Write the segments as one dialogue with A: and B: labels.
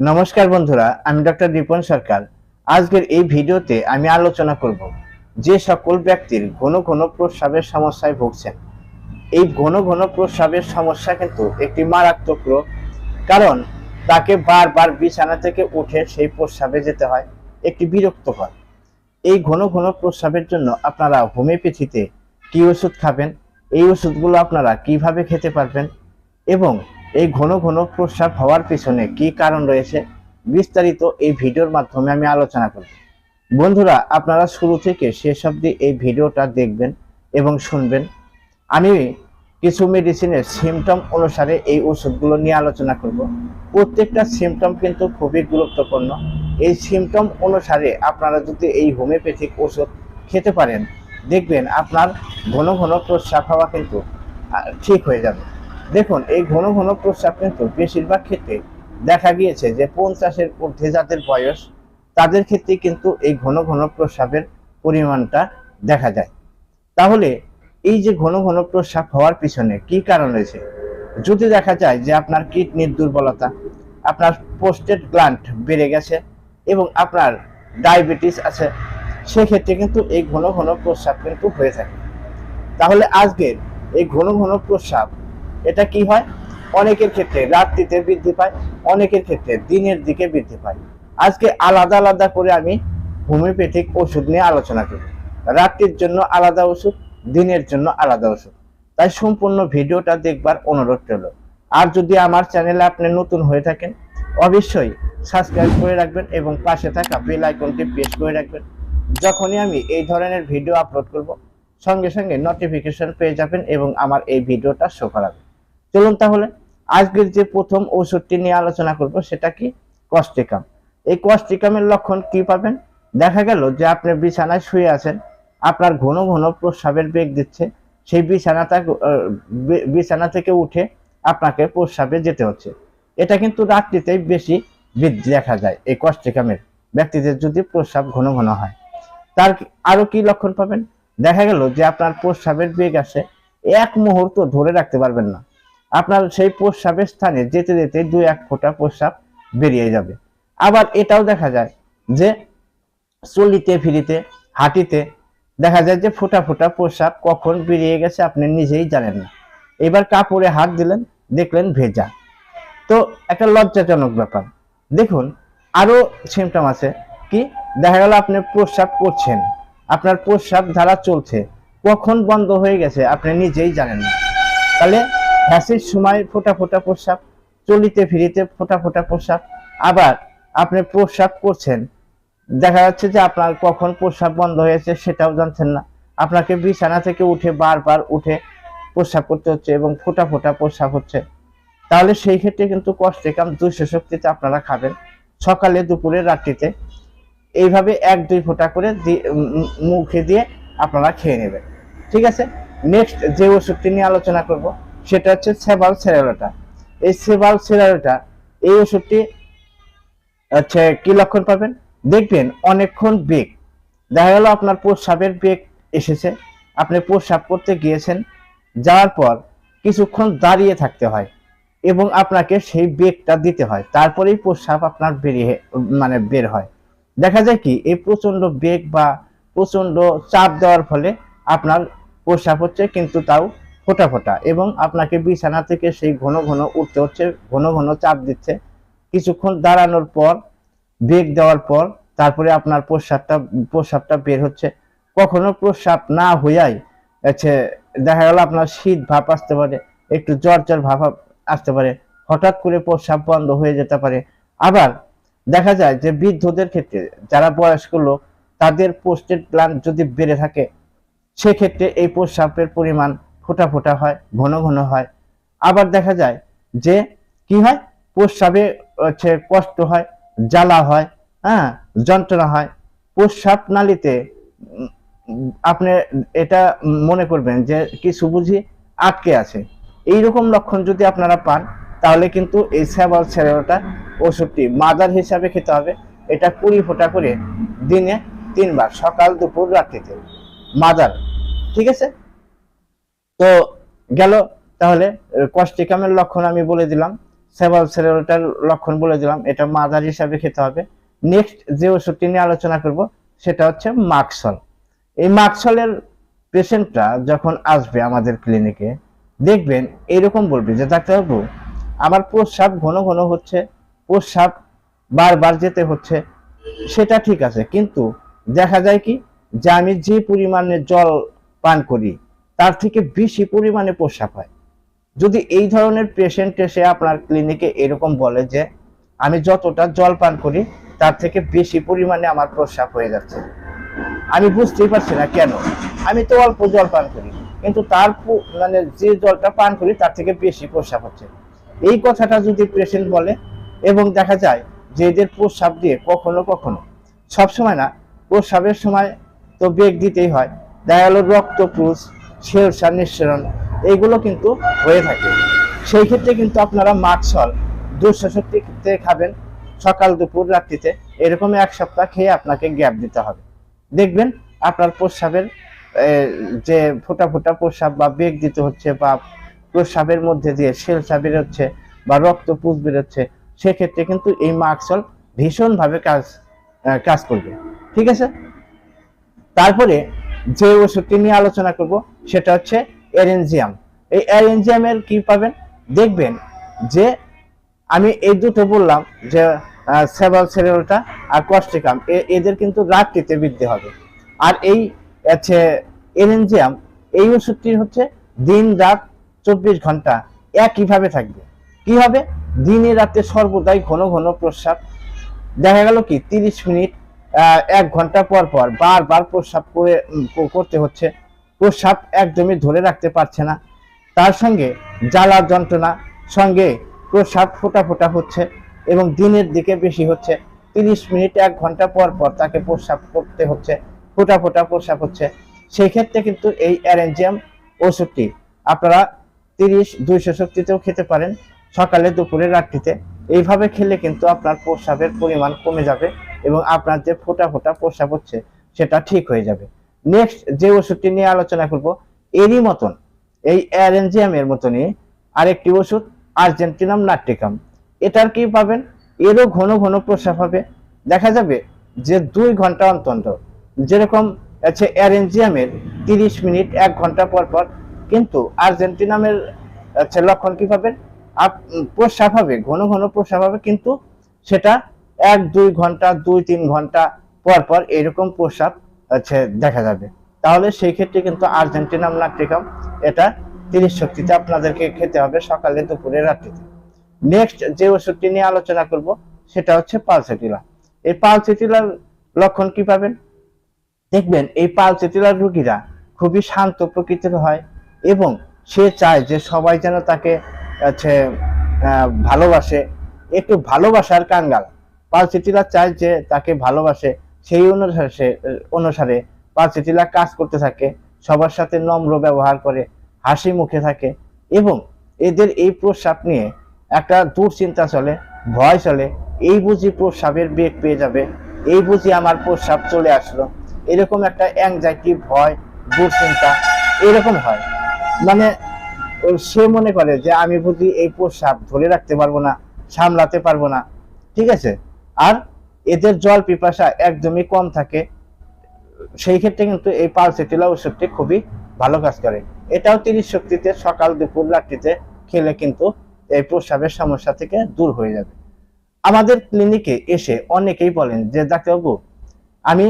A: নমস্কার বন্ধুরা, আমি ডক্টর রিপন সরকার। আজকের এই ভিডিওতে আমি আলোচনা করব যে সকল ব্যক্তির ঘন ঘন প্রস্রাবের সমস্যায় ভুগছেন। এই ঘন ঘন প্রস্রাবের সমস্যা কিন্তু একটি মারাত্মক রোগ, কারণ তাকে বারবার বিছানা থেকে উঠে সেই প্রস্রাবে যেতে হয়, একটি বিরক্ত বিরক্তকর। এই ঘন ঘন প্রস্রাবের জন্য আপনারা হোমিওপ্যাথিতে কি ওষুধ খাবেন, এই ওষুধগুলো আপনারা কীভাবে খেতে পারবেন এবং এই ঘন ঘন প্রস্রাব হওয়ার পিছনে কি কারণ রয়েছে বিস্তারিত এই ভিডিওর মাধ্যমে আমি আলোচনা করব। বন্ধুরা, আপনারা শুরু থেকে শেষ অবধি এই ভিডিওটা দেখবেন এবং শুনবেন। আমি কিছু মেডিসিনের সিমটম অনুসারে এই ওষুধগুলো নিয়ে আলোচনা করব। প্রত্যেকটা সিমটম কিন্তু খুবই গুরুত্বপূর্ণ। এই সিমটম অনুসারে আপনারা যদি এই হোমিওপ্যাথিক ওষুধ খেতে পারেন, দেখবেন আপনার ঘন ঘন প্রস্রাব হওয়া কিন্তু ঠিক হয়ে যাবে। দেখুন, এই ঘন ঘন প্রস্রাব কিন্তু বেশিরভাগ ক্ষেত্রে দেখা গিয়েছে যে পঞ্চাশের ঊর্ধ্বে যাদের বয়স, তাদের ক্ষেত্রে কিন্তু এই ঘন ঘন প্রস্রাবের পরিমাণটা দেখা যায়। তাহলে এই যে ঘন ঘন প্রস্রাব হওয়ার পিছনে কি কারণ রয়েছে? যদি দেখা যায় যে আপনার কিডনির দুর্বলতা, আপনার পোস্টেড গ্লান্ট বেড়ে গেছে এবং আপনার ডায়াবেটিস আছে, সেক্ষেত্রে কিন্তু এই ঘন ঘন প্রস্রাব কিন্তু হয়ে থাকে। তাহলে আজকের এই ঘন ঘন প্রস্রাব এটা কি হয়? অনেকের ক্ষেত্রে রাত্রিতে বৃদ্ধি পায়, অনেকের ক্ষেত্রে দিনের দিকে বৃদ্ধি পায়। আজকে আলাদা আলাদা করে আমি হোমিওপ্যাথিক ওষুধ নিয়ে আলোচনা করব রাত্রির জন্য আলাদা ওষুধ, দিনের জন্য আলাদা ওষুধ। তাই সম্পূর্ণ ভিডিওটা দেখবার অনুরোধ রইল। আর যদি আমার চ্যানেলে আপনি নতুন হয়ে থাকেন, অবশ্যই সাবস্ক্রাইব করে রাখবেন এবং পাশে থাকা বেল আইকনটি প্রেস করে রাখবেন। যখনই আমি এই ধরনের ভিডিও আপলোড করব, সঙ্গে সঙ্গে নোটিফিকেশন পেয়ে যাবেন এবং আমার এই ভিডিওটা শো করাবে চলুন তাহলে, আজকের যে প্রথম ওষুধটি নিয়ে আলোচনা করব সেটা কি? কস্টিকাম এই কস্টিকামের লক্ষণ কি পাবেন? দেখা গেল যে আপনি বিছানায় শুয়ে আছেন, আপনার ঘন ঘন প্রস্রাবের বেগ দিচ্ছে, সেই বিছানাটা বিছানা থেকে উঠে আপনাকে প্রস্রাবে যেতে হচ্ছে। এটা কিন্তু রাত্রিতেই বেশি বৃদ্ধি দেখা যায় এই কস্টিকামের ব্যক্তিদের যদি প্রস্রাব ঘন ঘন হয়, তার আরও কি লক্ষণ পাবেন? দেখা গেল যে আপনার প্রস্রাবের বেগ আসে এক মুহূর্ত ধরে রাখতে পারবেন না। আপনার সেই প্রস্রাবের স্থানে যেতে যেতে দুই এক ফোঁটা প্রস্রাব বেরিয়ে যাবে। আবার এটাও দেখা যায় যে চলিতে ফিরিতে, হাঁটিতে দেখা যায় যে ফোঁটা ফোঁটা প্রস্রাব কখন বেরিয়ে গেছে আপনি নিজেই জানেন না। এবার কাপড়ে হাত দিলেন, দেখলেন ভেজা। তো একটা লজ্জাজনক ব্যাপার। দেখুন, আরও সিমটম আছে কি? দেখা গেল আপনি প্রস্রাব করছেন। আপনার প্রস্রাব ধারা চলছে। কখন বন্ধ হয়ে গেছে আপনি নিজেই জানেন না। তাহলে হ্যাসির সময় ফোটা ফোটা প্রস্রাব চলিতে ফিরিতে ফোটা ফোটা প্রস্রাব আবার আপনি প্রস্রাব করছেন দেখা যাচ্ছে যে আপনার কখন প্রস্রাব বন্ধ হয়েছে সেটাও জানছেন না। আপনাকে বিছানা থেকে উঠে বারবার উঠে প্রস্রাব করতে হচ্ছে এবং ফোটা ফোটা প্রস্রাব হচ্ছে। তাহলে সেই ক্ষেত্রে কিন্তু কষ্টে কাম দুইশো শক্তিতে আপনারা খাবেন সকালে, দুপুরে, রাত্রিতে। এইভাবে এক, দুই ফোঁটা করে মুখে দিয়ে আপনারা খেয়ে নেবেন। ঠিক আছে? নেক্সট যে ওষুধটি নিয়ে আলোচনা করব সেটা হচ্ছে সেবাল সেরালোটা এই সেবাল সেরালোটা এই ওষুধটি হচ্ছে কি লক্ষণ পাবেন? দেখবেন অনেকক্ষণ বেগ। দেখা গেল আপনার প্রস্রাবের বেগ এসেছে। আপনি প্রস্রাব করতে গিয়েছেন, যাওয়ার পর কিছুক্ষণ দাঁড়িয়ে থাকতে হয় এবং আপনাকে সেই বেগটা দিতে হয়। তারপরেই প্রস্রাব আপনার বেরিয়ে মানে বের হয়। দেখা যায় কি, এই প্রচণ্ড বেগ বা প্রচণ্ড চাপ দেওয়ার ফলে আপনার প্রস্রাব হচ্ছে কিন্তু তাও ফোটা ফোটা এবং আপনাকে বিছানা থেকে সেই ঘন ঘন উঠতে হচ্ছে, ঘন ঘন চাপ দিচ্ছে। কিছুক্ষণ দাঁড়ানোর পর বেগ দেওয়ার পর, তারপরে আপনার প্রস্রাবটা প্রস্রাবটা বের হচ্ছে। কখনো প্রস্রাব না হইয়াই হচ্ছে, দেখা গেল আপনার শীত ভাব আসতে পারে, একটু জ্বর জ্বর ভাব আসতে পারে, হঠাৎ করে প্রস্রাব বন্ধ হয়ে যেতে পারে। আবার দেখা যায় যে বৃদ্ধদের ক্ষেত্রে, যারা বয়স্ক লোক, তাদের পোস্টেড গ্ল্যান্ড যদি বেড়ে থাকে, সেক্ষেত্রে এই প্রস্রাবের পরিমাণ ফোটা ফোটা হয়, ঘন ঘন হয়। আবার দেখা যায় যে কি হয়? প্রস্রাবে হচ্ছে কষ্ট হয়, জ্বালা হয় হ্যাঁ যন্ত্রণা হয়। প্রস্রাব নালীতে, আপনি এটা মনে করবেন যে কিছু বুঝি আটকে আছে। এই রকম লক্ষণ যদি আপনারা পান, তাহলে কিন্তু এই স্যাবল সেরোটা ওষুধটি মাদার হিসাবে খেতে হবে। এটা কুড়ি ফোঁটা করে দিনে তিনবার, সকাল, দুপুর, রাত্রিতে। মাদার, ঠিক আছে? তো গেল, তাহলে কষ্টিকামের লক্ষণ আমি বলে দিলাম সেভাল সেরেলটার লক্ষণ বলে দিলাম, এটা মাদার হিসাবে খেতে হবে। নেক্সট যে ওষুধটি নিয়ে আলোচনা করব, সেটা হচ্ছে মাক্সল এই মাক্সলের পেশেন্টরা যখন আসবে আমাদের ক্লিনিকে, দেখবেন এরকম বলবে যে, ডাক্তারবাবু, আমার প্রস্রাব ঘন ঘন হচ্ছে, প্রস্রাব বারবার যেতে হচ্ছে, সেটা ঠিক আছে, কিন্তু দেখা যায় কি, যে আমি যে পরিমাণে জল পান করি তার থেকে বেশি পরিমাণে প্রস্রাব হয়। যদি এই ধরনের পেশেন্ট এসে আপনার ক্লিনিকে এরকম বলে যে, আমি যতটা জল পান করি, তার থেকে বেশি পরিমাণে আমার প্রস্রাব হয়ে যাচ্ছে। আমি বুঝতেই পারছি না কেন? আমি তো অল্প জল পান করি, কিন্তু তার মানে যে জলটা পান করি, তার থেকে বেশি প্রস্রাব হচ্ছে। এই কথাটা যদি পেশেন্ট বলে, এবং দেখা যায় যে এদের প্রস্রাব দিয়ে কখনো কখনো, সবসময় না, প্রস্রাবের সময় তো বেগ দিতেই হয়। দেখা গেল রক্তপুষ শেরসার নিঃসরণ এইগুলো কিন্তু হয়ে থাকে। সেই ক্ষেত্রে কিন্তু আপনারা মাক্সল দুশো শক্তিতে খাবেন, সকাল, দুপুর, রাত্রিতে। এরকম এক সপ্তাহ খেয়ে আপনাকে গ্যাপ দিতে হবে। দেখবেন আপনার প্রস্রাবের যে ফোটা ফোটা প্রস্রাব বা বেগ দিতে হচ্ছে বা প্রস্রাবের মধ্যে দিয়ে সেলসা বেরোচ্ছে বা রক্ত পুষ বেরোচ্ছে, সেক্ষেত্রে কিন্তু এই মাক্সল ভীষণভাবে কাজ কাজ করবে। ঠিক আছে? তারপরে যে ওষুধটি নিয়ে আলোচনা করব, সেটা হচ্ছে এরেনজিয়াম এই এরেনজিয়ামের কি পাবেন? দেখবেন যে আমি এই দুটো বললাম যে সেভাল সেরেলটা আর কস্টিকাম এদের কিন্তু রাত্রিতে বৃদ্ধি হবে। আর এই হচ্ছে এরেনজিয়াম এই ওষুধটি হচ্ছে দিন রাত চব্বিশ ঘণ্টা একইভাবে থাকবে। কি হবে? দিনে রাতে সর্বদাই ঘন ঘন প্রস্রাব। দেখা গেল কি? তিরিশ মিনিট এক ঘণ্টা পর পর বারবার প্রস্রাব করে করতে হচ্ছে। প্রস্রাব একদমই ধরে রাখতে পারছে না। তার সঙ্গে জ্বালা যন্ত্রণা, সঙ্গে প্রস্রাব ফোটা ফোটা হচ্ছে এবং দিনের দিকে বেশি হচ্ছে। তিরিশ মিনিট, এক ঘণ্টা পর পর তাকে প্রস্রাব করতে হচ্ছে, ফোটা ফোটা প্রস্রাব হচ্ছে। সেই ক্ষেত্রে কিন্তু এই অ্যারেঞ্জিয়াম ওষুধটি আপনারা তিরিশ, দুইশো শক্তিতেও খেতে পারেন। সকালে, দুপুরে, রাত্রিতে। এইভাবে খেলে কিন্তু আপনার প্রস্রাবের পরিমাণ কমে যাবে। এবং আপনার যে ফোটা ফোটা প্রস্রাব হচ্ছে, সেটা ঠিক হয়ে যাবে। নেক্সট যে ওষুধটি নিয়ে আলোচনা করব, এরই মতন, এই অ্যারেঞ্জিয়ামের মতনই আরেকটি ওষুধ, আর্জেন্টিনাম নাট্রিকাম এটার কি পাবেন? এরও ঘন ঘন প্রস্রাব হবে। দেখা যাবে যে দুই ঘণ্টা অন্তর যেরকম আছে অ্যারেঞ্জিয়ামের তিরিশ মিনিট, এক ঘণ্টা পর পর, কিন্তু আর্জেন্টিনামের আচ্ছা লক্ষণ কি পাবেন? প্রস্রাব হবে, ঘন ঘন প্রস্রাব হবে, কিন্তু সেটা এক, দুই ঘণ্টা, দুই, তিন ঘণ্টা পর পর এরকম প্রস্রাব হচ্ছে দেখা যাবে। তাহলে সেই ক্ষেত্রে কিন্তু আর্জেন্টিনাম নাট্রিকাম এটা তিরিশ শক্তিতে আপনাদেরকে খেতে হবে সকালে, দুপুরে, রাত্রিতে। নেক্সট যে ওষুধটি নিয়ে আলোচনা করব, সেটা হচ্ছে পালসেটিলা। এই পালসেটিলার লক্ষণ কি পাবেন? দেখবেন এই পালসেটিলার রুগীরা খুবই শান্ত প্রকৃতির হয় এবং সে চায় যে সবাই যেন তাকে হচ্ছে ভালোবাসে, একটু ভালোবাসার কাঙ্গাল। পালসেটিলা চায় যে তাকে ভালোবাসে, সেই অনুসারে অনুসারে পালসেটিলা কাজ করতে থাকে, সবার সাথে নম্র ব্যবহার করে, হাসি মুখে থাকে এবং এদের এই প্রস্রাব নিয়ে একটা দুশ্চিন্তা চলে, ভয় চলে, এই বুঝি প্রস্রাবের বেগ পেয়ে যাবে, এই বুঝি আমার প্রস্রাব চলে আসলো। এরকম একটা অ্যাংজাইটি ভয়, দুশ্চিন্তা, এরকম হয়। মানে সে মনে করে যে আমি বুঝি এই প্রস্রাব ধরে রাখতে পারব না, সামলাতে পারব না, ঠিক আছে? আর এদের জল পিপাসা একদমই কম থাকে। সেই ক্ষেত্রে কিন্তু এই পালসেটিলা ওষুধটি খুবই ভালো কাজ করে। এটাও তিরিশ শক্তিতে সকাল, দুপুর, রাত্রিতে খেলে কিন্তু এই প্রস্রাবের সমস্যা থেকে দূর হয়ে যাবে। আমাদের ক্লিনিকে এসে অনেকেই বলেন যে, ডাক্তারবাবু, আমি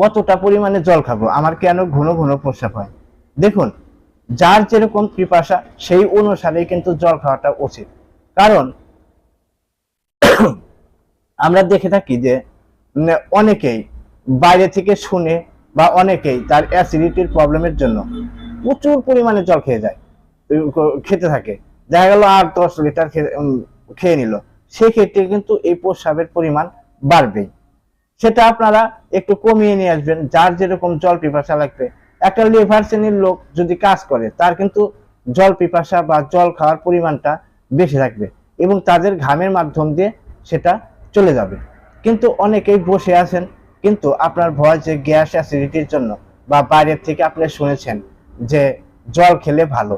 A: কতটা পরিমাণে জল খাব? আমার কেন ঘন ঘন প্রস্রাব হয়? দেখুন, যার যেরকম পিপাসা, সেই অনুসারেই কিন্তু জল খাওয়াটা উচিত। কারণ আমরা দেখে থাকি যে অনেকেই বাইরে থেকে শুনে বা অনেকেই তার অ্যাসিডিটির প্রবলেমের জন্য প্রচুর পরিমাণে জল খেয়ে যায় খেতে থাকে। দেখা গেল আট, দশ লিটার খেয়ে নিল। সেক্ষেত্রে কিন্তু এই প্রস্রাবের পরিমাণ বাড়বেই সেটা আপনারা একটু কমিয়ে নিয়ে আসবেন। যার যেরকম জল পিপাসা লাগবে। একটা লিভার শ্রেণির লোক যদি কাজ করে, তার কিন্তু জল পিপাসা বা জল খাওয়ার পরিমাণটা বেশি থাকবে এবং তাদের ঘামের মাধ্যম দিয়ে সেটা চলে যাবে। কিন্তু অনেকেই বসে আছেন, কিন্তু আপনার ভয় যে গ্যাস অ্যাসিডিটির জন্য বা বাইরের থেকে আপনি শুনেছেন যে জল খেলে ভালো।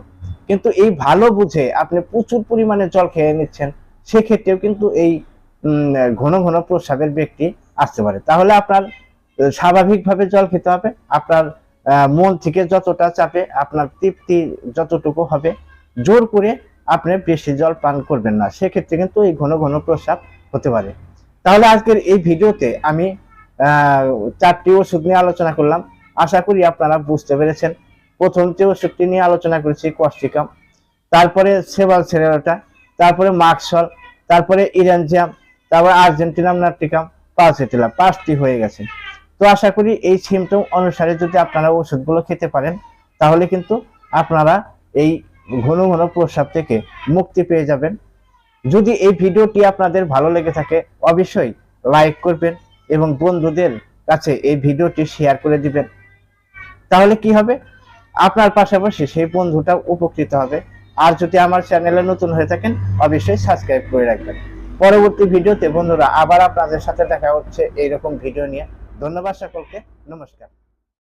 A: কিন্তু এই ভালো বুঝে আপনি প্রচুর পরিমাণে জল খেয়ে নিচ্ছেন, সেক্ষেত্রেও কিন্তু এই ঘন ঘন প্রস্রাবের ব্যক্তি আসতে পারে। তাহলে আপনার স্বাভাবিকভাবে জল খেতে হবে, আপনার মন থেকে যতটা চাপে আপনার তৃপ্তি যতটুকু হবে, জোর করে আপনি বেশি জল পান করবেন না। সেক্ষেত্রে কিন্তু এই ঘন ঘন প্রস্রাব হতে পারে। তাহলে আজকের এই ভিডিওতে আমি চারটি ওষুধ নিয়ে আলোচনা করলাম। আশা করি আপনারা বুঝতে পেরেছেন। প্রথম যে ওষুধটি নিয়ে আলোচনা করেছি কস্টিকাম তারপরে সেবাল সেরেরোটা তারপরে মাক্সল, তারপরে ইরানজিয়াম, তারপরে আর্জেন্টিনাম নাট্রিকাম পালসেটিলা পাঁচটি হয়ে গেছে। তো আশা করি এই সিমটম অনুসারে যদি আপনারা ওষুধগুলো খেতে পারেন, তাহলে কিন্তু আপনারা এই ঘন ঘন প্রস্রাব থেকে মুক্তি পেয়ে যাবেন। যদি এই ভিডিওটি আপনাদের ভালো লেগে থাকে, অবশ্যই লাইক করবেন এবং বন্ধুদের কাছে এই ভিডিওটি শেয়ার করে দিবেন। তাহলে কি হবে? আপনার পাশাপাশি সেই বন্ধুটা উপকৃত হবে। আর যদি আমার চ্যানেলে নতুন হয়ে থাকেন, অবশ্যই সাবস্ক্রাইব করে রাখবেন। পরবর্তী ভিডিওতে বন্ধুরা আবার আপনাদের সাথে দেখা হচ্ছে এইরকম ভিডিও নিয়ে। ধন্যবাদ সকলকে। নমস্কার।